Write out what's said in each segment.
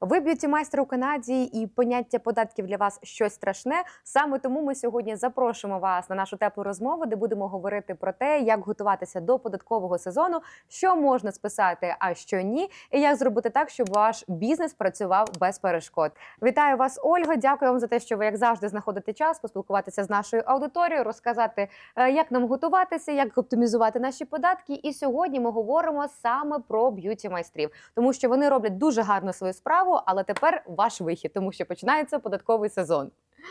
Ви б'юті майстер у Канаді, і поняття податків для вас щось страшне. Саме тому ми сьогодні запрошуємо вас на нашу теплу розмову, де будемо говорити про те, як готуватися до податкового сезону, що можна списати, а що ні, і як зробити так, щоб ваш бізнес працював без перешкод. Вітаю вас, Ольга. Дякую вам за те, що ви як завжди знаходите час поспілкуватися з нашою аудиторією, розказати, е, як нам готуватися, як оптимізувати наші податки. І сьогодні ми говоримо саме про б'юті майстрів, тому що вони роблять дуже гарно свою справу. Але тепер ваш вихід, тому що починається податковий сезон.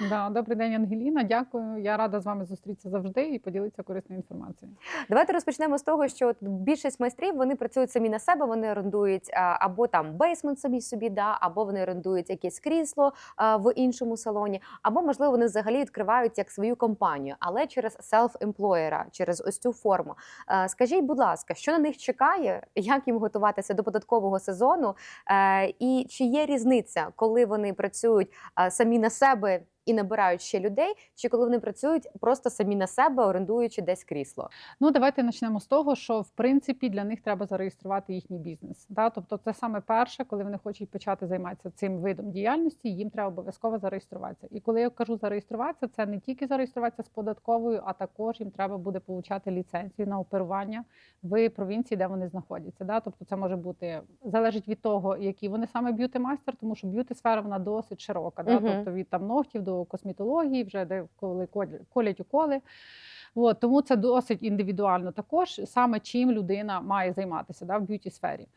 Да, добрий день, Ангеліна. Дякую. Я рада з вами зустрітися завжди і поділитися корисною інформацією. Давайте розпочнемо з того, що от більшість майстрів вони працюють самі на себе. Вони орендують або там бейсмент самі собі, да, або вони орендують якесь крісло в іншому салоні, або можливо вони взагалі відкривають як свою компанію, але через селф-емплоєра, через ось цю форму. Скажіть, будь ласка, що на них чекає, як їм готуватися до податкового сезону, Е, і чи є різниця, коли вони працюють самі на себе? І набирають ще людей, чи коли вони працюють просто самі на себе, орендуючи десь крісло. Ну, давайте почнемо з того, що в принципі для них треба зареєструвати їхній бізнес. Да? Тобто, це саме перше, коли вони хочуть почати займатися цим видом діяльності, їм треба обов'язково зареєструватися. І коли я кажу зареєструватися, це не тільки зареєструватися з податковою, а також їм треба буде получати ліцензію на оперування в провінції, де вони знаходяться. Да? Тобто, це може бути залежить від того, які вони саме б'юти майстер, тому що б'юти сфера вона досить широка. Да? Мгм. Тобто від там ногтів до косметології, вже де коли колять уколи. От, тому це досить індивідуально також, саме чим людина має займатися да, в б'юті сфері.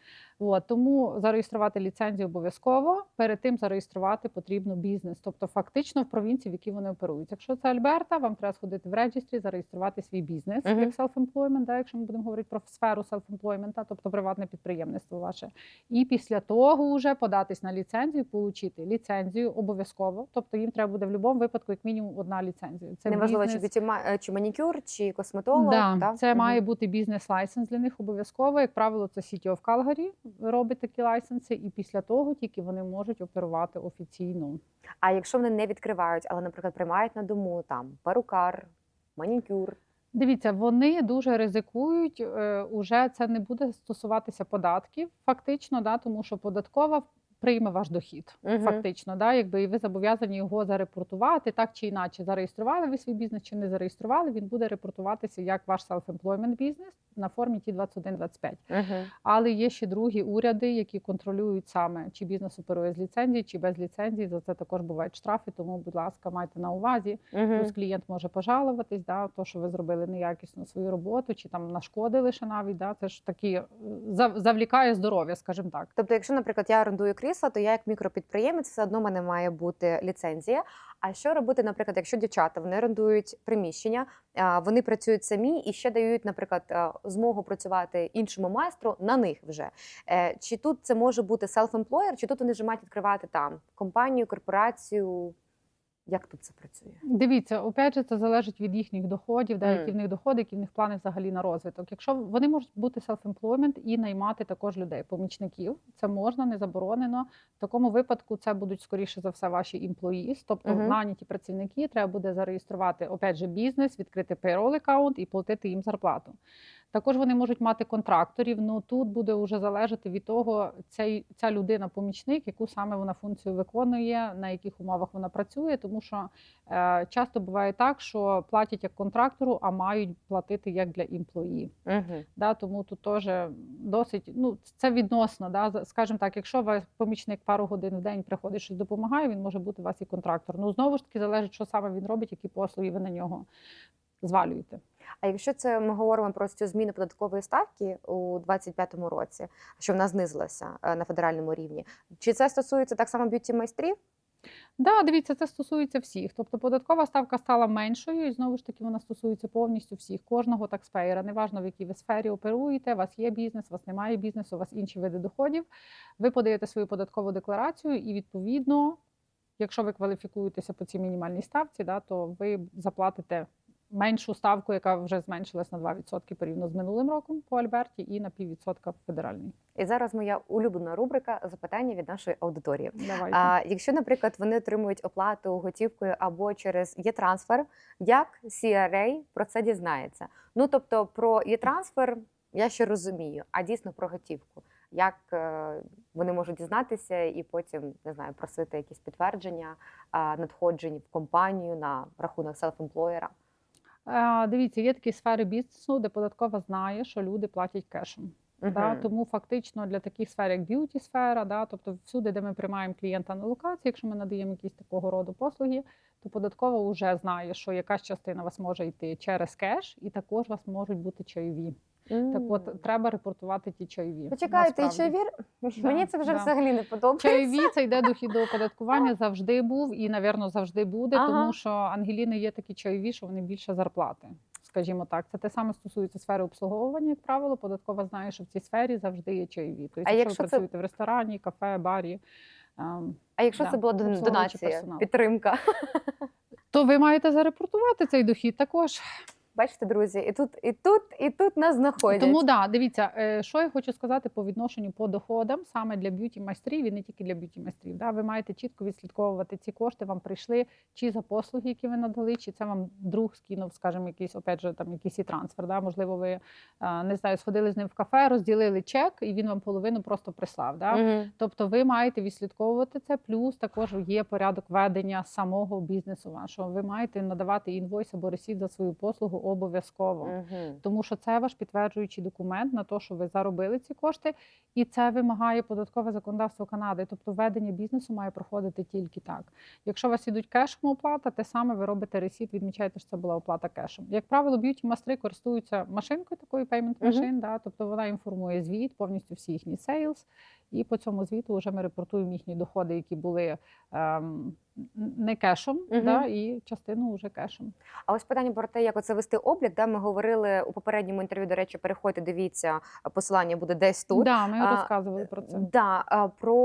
От, тому зареєструвати ліцензію обов'язково. Перед тим зареєструвати потрібно бізнес, тобто фактично в провінції, в якій вони оперують. Якщо це Альберта, вам треба сходити в реєстрі, зареєструвати свій бізнес Мгм. як self-employment, да, якщо ми будемо говорити про сферу self-employment, тобто приватне підприємництво ваше. І після того вже податись на ліцензію, отримати ліцензію обов'язково. Тобто їм треба буде в будь-якому випадку як мінімум одна ліцензія. Це Неважливо, чи бізнес- б'юті е, чи манікюр, чи косметолог. Да, та? це Мгм. має бути бізнес-лайсенс для них обов'язково. Як правило, це City of Calgary робить такі лайсенси, і після того тільки вони можуть оперувати офіційно. А якщо вони не відкривають, але, наприклад, приймають на дому там перукар, манікюр. Дивіться, вони дуже ризикують. е, Уже це не буде стосуватися податків, фактично, да, тому що податкова прийме ваш дохід. Мгм. Фактично, да, якби і ви зобов'язані його зарепортувати так чи інакше. Зареєстрували ви свій бізнес чи не зареєстрували, він буде репортуватися як ваш self-employment бізнес на формі Т-2125. Угу. Але є ще другі уряди, які контролюють саме, чи бізнес оперує з ліцензії, чи без ліцензії. За це також бувають штрафи. Тому, будь ласка, майте на увазі. Плюс клієнт може пожалуватись, да, то, що ви зробили неякісно свою роботу, чи там нашкодили ще навіть. Да, це ж такі е, завлікає здоров'я, скажімо так. Тобто, якщо, наприклад, я орендую крісло, то я як мікропідприємець, все одно в мене має бути ліцензія. А що робити, наприклад, якщо дівчата вони орендують приміщення, вони працюють самі і ще дають, наприклад, змогу працювати іншому майстру на них вже. Е, Чи тут це може бути self-employer, чи тут вони вже мають відкривати там компанію, корпорацію? Як тут це працює? Дивіться, опять же, це залежить від їхніх доходів, да, які в них доходи, які в них плани взагалі на розвиток. Якщо вони можуть бути self-employment і наймати також людей, помічників, це можна, не заборонено. В такому випадку це будуть скоріше за все ваші employees, тобто Мгм. наняті працівники. Треба буде зареєструвати опять же бізнес, відкрити payroll аккаунт і платити їм зарплату. Також вони можуть мати контракторів. Ну тут буде вже залежати від того, ця людина помічник, яку саме вона функцію виконує, на яких умовах вона працює, тому що е, часто буває так, що платять як контрактору, а мають платити як для імплої. Угу. Да, тому тут теж досить ну це відносно. Да, скажімо так, якщо ваш помічник пару годин в день приходить, щось допомагає, він може бути у вас і контрактор. Ну знову ж таки залежить, що саме він робить, які послуги ви на нього звалюєте. А якщо це ми говоримо про цю зміну податкової ставки у 2025 році, що вона знизилася е, на федеральному рівні, чи це стосується так само б'юті майстрів? Да, дивіться, це стосується всіх. Тобто податкова ставка стала меншою, і знову ж таки вона стосується повністю всіх, кожного такспеєра. Неважно, в якій ви сфері оперуєте, у вас є бізнес, у вас немає бізнесу, у вас інші види доходів. Ви подаєте свою податкову декларацію, і відповідно, якщо ви кваліфікуєтеся по цій мінімальній ставці, да, то ви заплатите меншу ставку, яка вже зменшилась на 2% порівняно з минулим роком по Альберті, і на піввідсотка федеральний. І зараз моя улюблена рубрика запитання від нашої аудиторії. Давайте. А якщо, наприклад, вони отримують оплату готівкою або через є-трансфер, як CRA про це дізнається? Ну тобто про є-трансфер я ще розумію, а дійсно про готівку. як е, вони можуть дізнатися і потім не знаю, просити якісь підтвердження надходжень в компанію на рахунок селф-емплоєра. Е, Дивіться, є такі сфери бізнесу, де податкова знає, що люди платять кешем. Да, тому фактично для таких сфер, як б'юті сфера, да, тобто всюди, де ми приймаємо клієнта на локації, якщо ми надаємо якісь такого роду послуги, то податкова вже знає, що якась частина вас може йти через кеш, і також вас можуть бути чайові. Так от треба репортувати ті чайові. Почекайте, і? Да, Мені це вже да. взагалі не подобається. Чайові це йде дохід до оподаткування завжди був і, напевно, завжди буде, Ага. тому що Ангеліни є такі чайові, що вони більше зарплати. Скажімо так, це те саме стосується сфери обслуговування, як правило. Податкова знає, що в цій сфері завжди є чайові. Тобто, А якщо, якщо ви це- працюєте в ресторані, кафе, барі, ем, А якщо Да, це була донація, персонал. підтримка? то ви маєте зарепортувати цей дохід також. Бачите, друзі, і тут, і тут, і тут нас знаходять. Тому да, дивіться, е, що я хочу сказати по відношенню по доходам саме для б'юті майстрів і не тільки для б'юті майстрів. Да, ви маєте чітко відслідковувати ці кошти. Вам прийшли чи за послуги, які ви надали, чи це вам друг скинув, скажімо, якийсь опять же там якийсь і трансфер. Да, можливо, ви е, не знаю, сходили з ним в кафе, розділили чек, і він вам половину просто прислав. Да? Мгм. Тобто ви маєте відслідковувати це. Плюс також є порядок ведення самого бізнесу вашого. Ви маєте надавати інвойс або ресіт за свою послугу обов'язково. Мгм. Тому що це ваш підтверджуючий документ на те, що ви заробили ці кошти, і це вимагає податкове законодавство Канади. Тобто ведення бізнесу має проходити тільки так. Якщо у вас ідуть кешом оплата, те саме ви робите ресіт, відмічаєте, що це була оплата кешем. Як правило, б'юті мастри користуються машинкою такою payment машин, да, тобто вона інформує звіт, повністю всі їхні сейлс, і по цьому звіту вже ми репортуємо їхні доходи, які були ем, не кешом, Мгм. да, і частину вже кешем. А ось питання про те, як оце вести облік, де ми говорили у попередньому інтерв'ю. До речі, переходьте, дивіться, посилання буде десь тут. Да, ми А, розказували про це. Да, а, про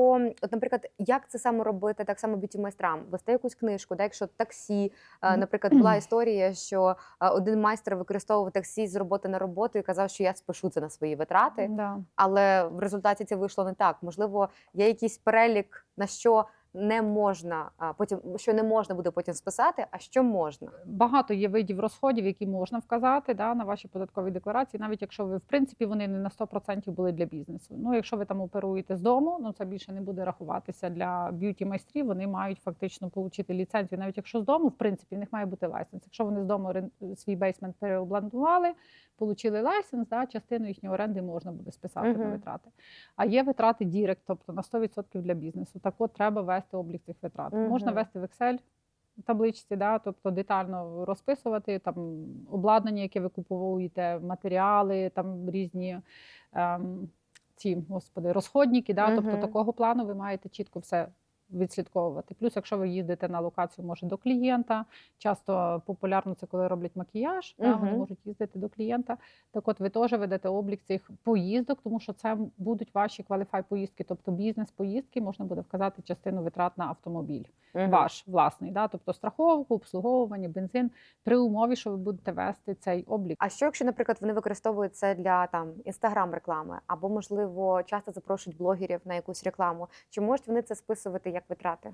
от, наприклад, як це саме робити, так само б'юті майстрам, вести якусь книжку, да, якщо таксі, а, наприклад, була історія, що один майстер використовував таксі з роботи на роботу і казав, що я спишу це на свої витрати, Да. але в результаті це вийшло не так. Можливо, є якийсь перелік на що не можна, потім що не можна буде потім списати, а що можна. Багато є видів розходів, які можна вказати да, на ваші податкові декларації, навіть якщо ви в принципі вони не на 100% були для бізнесу. Ну, якщо ви там оперуєте з дому, ну це більше не буде рахуватися для б'юті майстрів. Вони мають фактично отримати ліцензію, навіть якщо з дому, в принципі, в них має бути лайсенс. Якщо вони з дому свій бейсмент переобладнували, отримали лайсенс, да, частину їхньої оренди можна буде списати на витрати. А є витрати дірект, тобто на 100% для бізнесу. Так от треба вести облік цих витрат. Можна вести в Excel табличці, да, тобто детально розписувати там обладнання, яке ви купуєте, матеріали, там різні ем, ці господи, розходники. Да, Тобто такого плану ви маєте чітко все відслідковувати. Плюс, якщо ви їздите на локацію, може до клієнта. Часто популярно це коли роблять макіяж, да, вони можуть їздити до клієнта. Так от ви теж ведете облік цих поїздок, тому що це будуть ваші кваліфай поїздки, тобто бізнес-поїздки, можна буде вказати частину витрат на автомобіль Мгм. ваш власний, да? тобто страховку, обслуговування, бензин, при умові, що ви будете вести цей облік. А що, якщо, наприклад, вони використовують це для там інстаграм-реклами, або можливо часто запрошують блогерів на якусь рекламу? Чи можуть вони це списувати як витрати?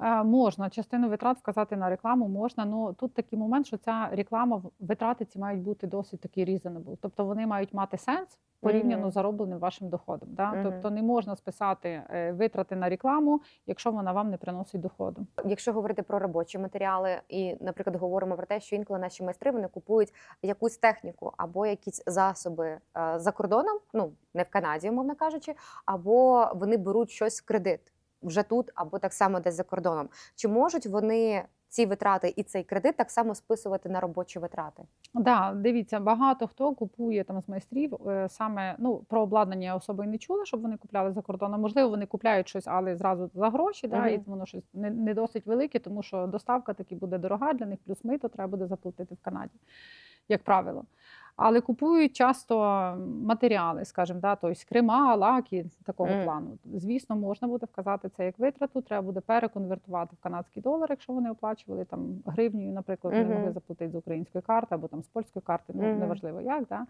Е, Можна частину витрат вказати на рекламу, можна. Ну тут такий момент, що ця реклама витрати ці мають бути досить такі reasonable. Тобто вони мають мати сенс порівняно Мгм. з заробленим вашим доходом. Да? Мгм. Тобто не можна списати е, витрати на рекламу, якщо вона вам не приносить доходу. Якщо говорити про робочі матеріали, і, наприклад, говоримо про те, що інколи наші майстри вони купують якусь техніку або якісь засоби е, за кордоном, ну не в Канаді, умовно кажучи, або вони беруть щось в кредит вже тут, або так само десь за кордоном. Чи можуть вони ці витрати і цей кредит так само списувати на робочі витрати? Да, дивіться, багато хто купує там з майстрів е, саме ну про обладнання я особо і не чула, щоб вони купляли за кордоном. Можливо, вони купляють щось, але зразу за гроші, да, і воно щось не, не досить велике, тому що доставка таки буде дорога для них, плюс мито треба буде заплатити в Канаді, як правило. Але купують часто матеріали, скажімо, да, тобто крема, лаки такого Мгм. плану. Звісно, можна буде вказати це як витрату. Треба буде переконвертувати в канадський долар, якщо вони оплачували там гривнею, наприклад, не могли заплатити з української карти або там з польської карти, ну Мгм. неважливо як, да,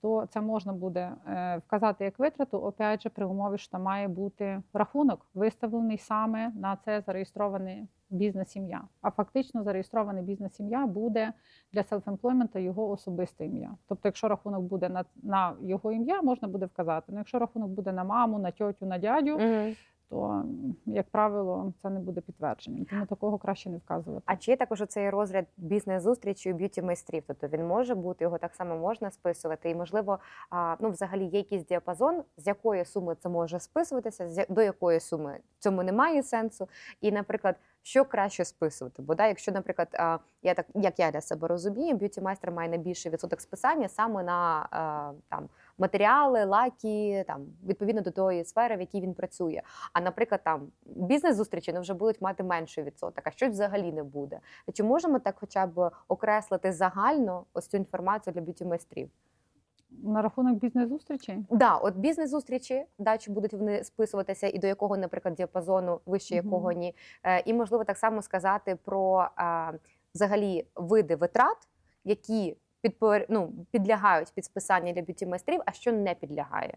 то це можна буде е, вказати як витрату, опять же, при умові, що там має бути рахунок, виставлений саме на це зареєстрований бізнес-сім'я. А фактично зареєстрований бізнес-сім'я буде для селф-емплоймента його особисте ім'я. Тобто, якщо рахунок буде на, на його ім'я, можна буде вказати. Ну, якщо рахунок буде на маму, на тьотю, на дядю, Мгм. То, як правило, це не буде підтвердженням. Тому такого краще не вказувати. А чи є також цей розряд бізнес-зустрічі у б'юті майстрів? Тобто він може бути, його так само можна списувати, і можливо, ну взагалі є якийсь діапазон, з якої суми це може списуватися, до якої суми цьому немає сенсу. І, наприклад, що краще списувати? Бо да, якщо, наприклад, я так як я для себе розумію, б'юті майстер має найбільший відсоток списання саме на там матеріали, лаки, там відповідно до тої сфери, в якій він працює. А наприклад, там бізнес-зустрічі ну, вже будуть мати менший відсоток, а щось взагалі не буде. Чи можемо так хоча б окреслити загально ось цю інформацію для б'юті майстрів? На рахунок бізнес-зустрічей. Да, от бізнес-зустрічі, да, чи будуть вони списуватися, і до якого, наприклад, діапазону, вище якого ні. Е, і можливо так само сказати про е, взагалі види витрат, які підпор... ну, підлягають під списання для б'юті майстрів, а що не підлягає.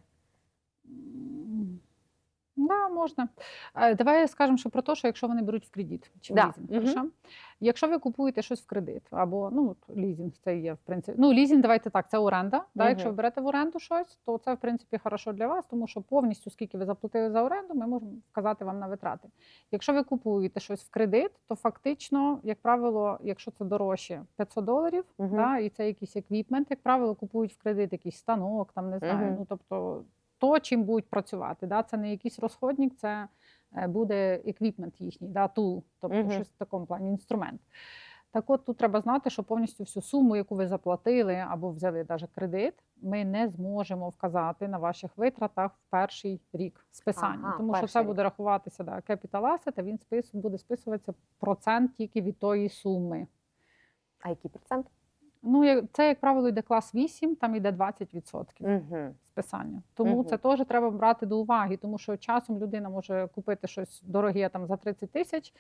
Да, можна. Е, Давай скажемо, що про те, що якщо вони беруть в кредит чи в Да, лізинг. мгм. хорошо? Якщо ви купуєте щось в кредит, або ну от лізинг, це є в принципі. Ну, лізинг, давайте так, це оренда. Да? Якщо ви берете в оренду щось, то це в принципі хорошо для вас, тому що повністю скільки ви заплатили за оренду, ми можемо вказати вам на витрати. Якщо ви купуєте щось в кредит, то фактично, як правило, якщо це дорожче 500 доларів, Мгм. да, і це якийсь еквіпмент, як правило, купують в кредит якийсь станок, там не знаю. Мгм. Ну тобто то, чим будуть працювати. Да? Це не якийсь розходник, це е, буде еквіпмент їхній, да, тул, тобто Мгм. щось в такому плані, інструмент. Так от тут треба знати, що повністю всю суму, яку ви заплатили або взяли навіть кредит, ми не зможемо вказати на ваших витратах в перший рік списання. Ага, тому що це рік. буде рахуватися да, capital asset, а він спис, буде списуватися процент тільки від тої суми. А який процент? Ну, це, як правило, йде клас 8, там йде 20% Угу. списання. Тому Мгм. це теж треба брати до уваги, тому що часом людина може купити щось дороге там за 30 тисяч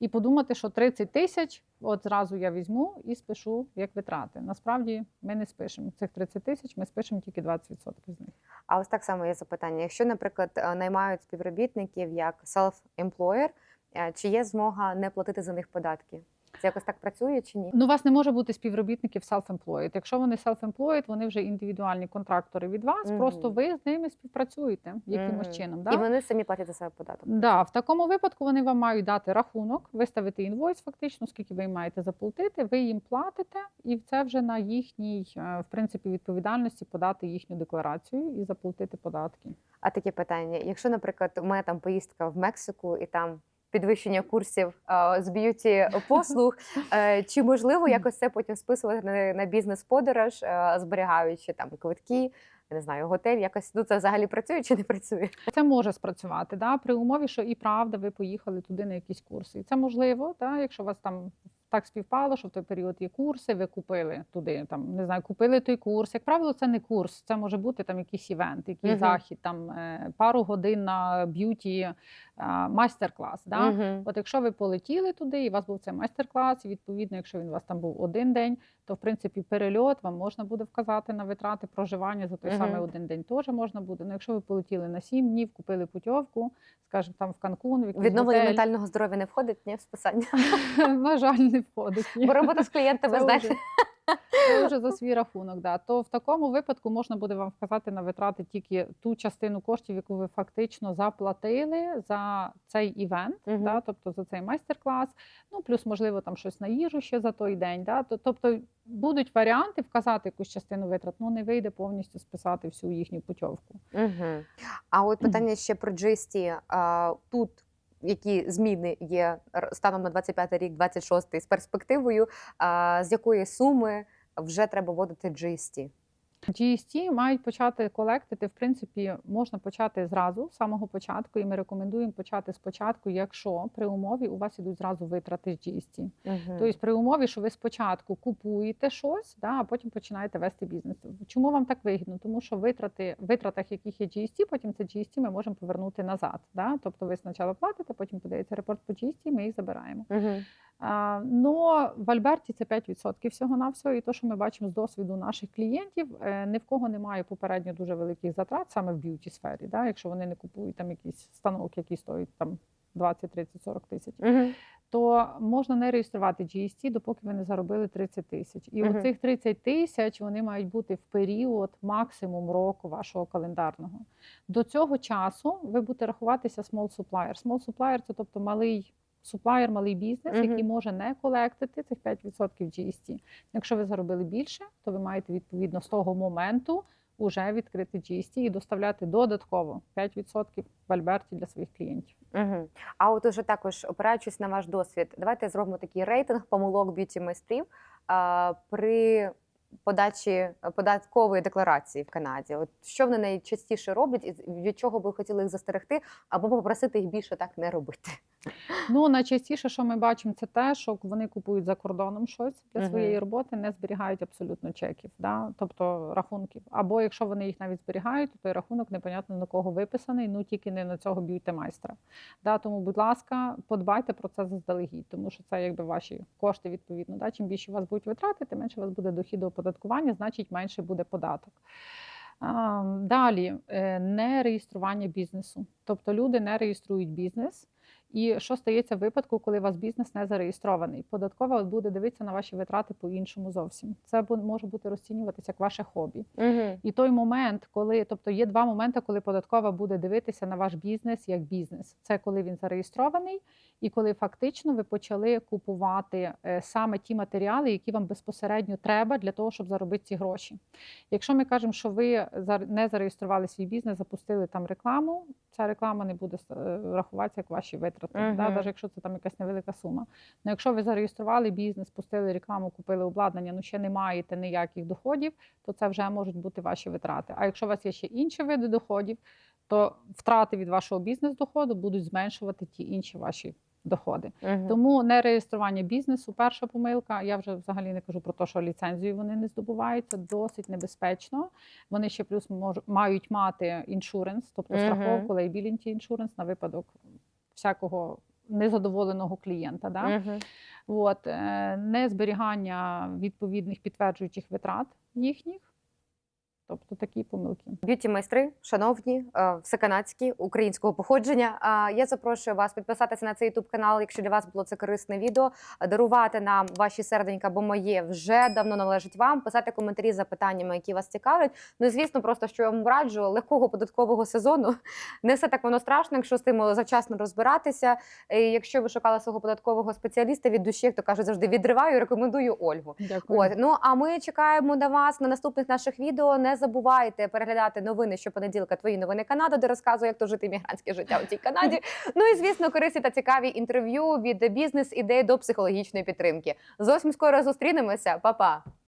і подумати, що 30 тисяч от зразу я візьму і спишу як витрати. Насправді ми не спишемо цих 30 тисяч, ми спишемо тільки 20% з них. А ось так само є запитання. Якщо, наприклад, е, наймають співробітників як self-employer, е, чи є змога не платити за них податки? Це якось так працює чи ні? Ну, у вас не може бути співробітників self-employed. Якщо вони self-employed, вони вже індивідуальні контрактори від вас. Мгм. Просто ви з ними співпрацюєте якимось Мгм. чином. Да? І вони самі платять за себе податок. Да, в такому випадку вони вам мають дати рахунок, виставити інвойс, фактично, скільки ви їм маєте заплатити, ви їм платите, і це вже на їхній е, в принципі відповідальності подати їхню декларацію і заплатити податки. А таке питання: якщо, наприклад, у мене там поїздка в Мексику і там підвищення курсів з б'юті послуг, е, чи можливо якось це потім списувати на, бізнес-подорож, е, зберігаючи там квитки, я не знаю, готель, якось ну це взагалі працює чи не працює? Це може спрацювати да, при умові, що і правда ви поїхали туди на якісь курси. І це можливо, да, якщо у вас там так співпало, що в той період є курси, ви купили туди, там не знаю, купили той курс. Як правило, це не курс, це може бути там якийсь івент, який Мгм. захід, там е, пару годин на б'юті майстер-клас. Да? Мгм. От якщо ви полетіли туди, і у вас був цей майстер-клас, і відповідно, якщо він у вас там був один день, то в принципі перельот вам можна буде вказати на витрати проживання за той Мгм. самий один день. Теж можна буде. Ну, якщо ви полетіли на сім днів, купили путівку, скажімо, там в Канкун, в Відновлення готель, ментального здоров'я не входить ні в списання. на жаль, не входить. Бо робота з клієнтами, знаєте. Це вже за свій рахунок. Да. То в такому випадку можна буде вам вказати на витрати тільки ту частину коштів, яку ви фактично заплатили за цей івент, Мгм. да, тобто за цей майстер-клас. Ну плюс, можливо, там щось на їжу ще за той день. Да. То- Тобто будуть варіанти вказати якусь частину витрат, ну не вийде повністю списати всю їхню путівку. Угу. А от питання ще про GST. А, тут які зміни є станом на 25 рік, 26 з перспективою, з якої суми вже треба вводити GST? GST мають почати колектити. В принципі, можна почати зразу, з самого початку, і ми рекомендуємо почати спочатку, якщо при умові у вас ідуть зразу витрати з GST. Угу. Тобто при умові, що ви спочатку купуєте щось, да, а потім починаєте вести бізнес. Чому вам так вигідно? Тому що витрати, витратах, яких є GST, потім це GST ми можемо повернути назад. Да? Тобто ви спочатку платите, потім подається репорт по GST, ми їх забираємо. Угу. Но в Альберті це 5% всього на всього. І то, що ми бачимо з досвіду наших клієнтів, е, ні в кого немає попередньо дуже великих затрат саме в б'юті сфері. Да? Якщо вони не купують там якийсь станок, який стоїть там 20, 30, 40 тисяч, Угу. то можна не реєструвати GST, допоки ви не заробили 30 тисяч. І Мгм. оцих 30 тисяч вони мають бути в період максимум року вашого календарного. До цього часу ви будете рахуватися small supplier. Small supplier – це тобто малий суплаєр, малий бізнес, Мгм. який може не колектити цих 5% GST. Якщо ви заробили більше, то ви маєте відповідно з того моменту уже відкрити GST і доставляти додатково 5% в Альберті для своїх клієнтів. Угу. А от уже також опираючись на ваш досвід, давайте зробимо такий рейтинг помилок б'юті майстрів а, при подачі податкової декларації в Канаді. От що вони найчастіше роблять, і від чого би ви хотіли їх застерегти, або попросити їх більше так не робити. Ну найчастіше, що ми бачимо, це те, що вони купують за кордоном щось для своєї роботи, не зберігають абсолютно чеків, да? тобто рахунків. Або якщо вони їх навіть зберігають, то той рахунок непонятно на кого виписаний, ну тільки не на цього б'юті майстра. Да? Тому, будь ласка, подбайте про це заздалегідь, тому що це якби ваші кошти відповідно. Да? Чим більше у вас будуть витрати, тим менше у вас буде дохід до оподаткування, значить менше буде податок. Далі е, не реєстрування бізнесу. Тобто люди не реєструють бізнес. І що стається в випадку, коли у вас бізнес не зареєстрований? Податкова от буде дивитися на ваші витрати по-іншому зовсім. Це може бути розцінюватися як ваше хобі. Угу. І той момент, коли, тобто є два моменти, коли податкова буде дивитися на ваш бізнес як бізнес. Це коли він зареєстрований, і коли фактично ви почали купувати е, саме ті матеріали, які вам безпосередньо треба для того, щоб заробити ці гроші. Якщо ми кажемо, що ви не зареєстрували свій бізнес, запустили там рекламу, ця реклама не буде е, рахуватися як ваші витрати, Мгм. да, навіть якщо це там якась невелика сума. Ну, якщо ви зареєстрували бізнес, пустили рекламу, купили обладнання, ну ще не маєте ніяких доходів, то це вже можуть бути ваші витрати. А якщо у вас є ще інші види доходів, то втрати від вашого бізнес-доходу будуть зменшувати ті інші ваші доходи. Угу. Тому не реєстрування бізнесу перша помилка. Я вже взагалі не кажу про те, що ліцензію вони не здобувають. Це досить небезпечно. Вони ще плюс мож, мають мати іншуренс, тобто Мгм. страховку, liability іншуренс на випадок всякого незадоволеного клієнта. Да? Угу. От, е, не зберігання відповідних підтверджуючих витрат їхніх. Тобто такі помилки. Б'юті майстри, шановні, е, всеканадські, українського походження. Я запрошую вас підписатися на цей ютуб канал, якщо для вас було це корисне відео. Дарувати нам ваші серденька, бо моє вже давно належить вам. Писати коментарі з запитаннями, які вас цікавлять. Ну і звісно, просто що я вам раджу легкого податкового сезону. Не все так воно страшно, якщо з тим завчасно розбиратися. І якщо ви шукали свого податкового спеціаліста від душі, як то кажуть, завжди відриваю. Рекомендую Ольгу. Дякую. От ну а ми чекаємо на вас на наступних наших відео. Не забувайте переглядати новини щопонеділка. Твої новини Канада, де розказую, як то жити мігрантське життя у цій Канаді. Ну і звісно, корисні та цікаві інтерв'ю від бізнес ідей до психологічної підтримки. Зовсім скоро зустрінемося, Па-па!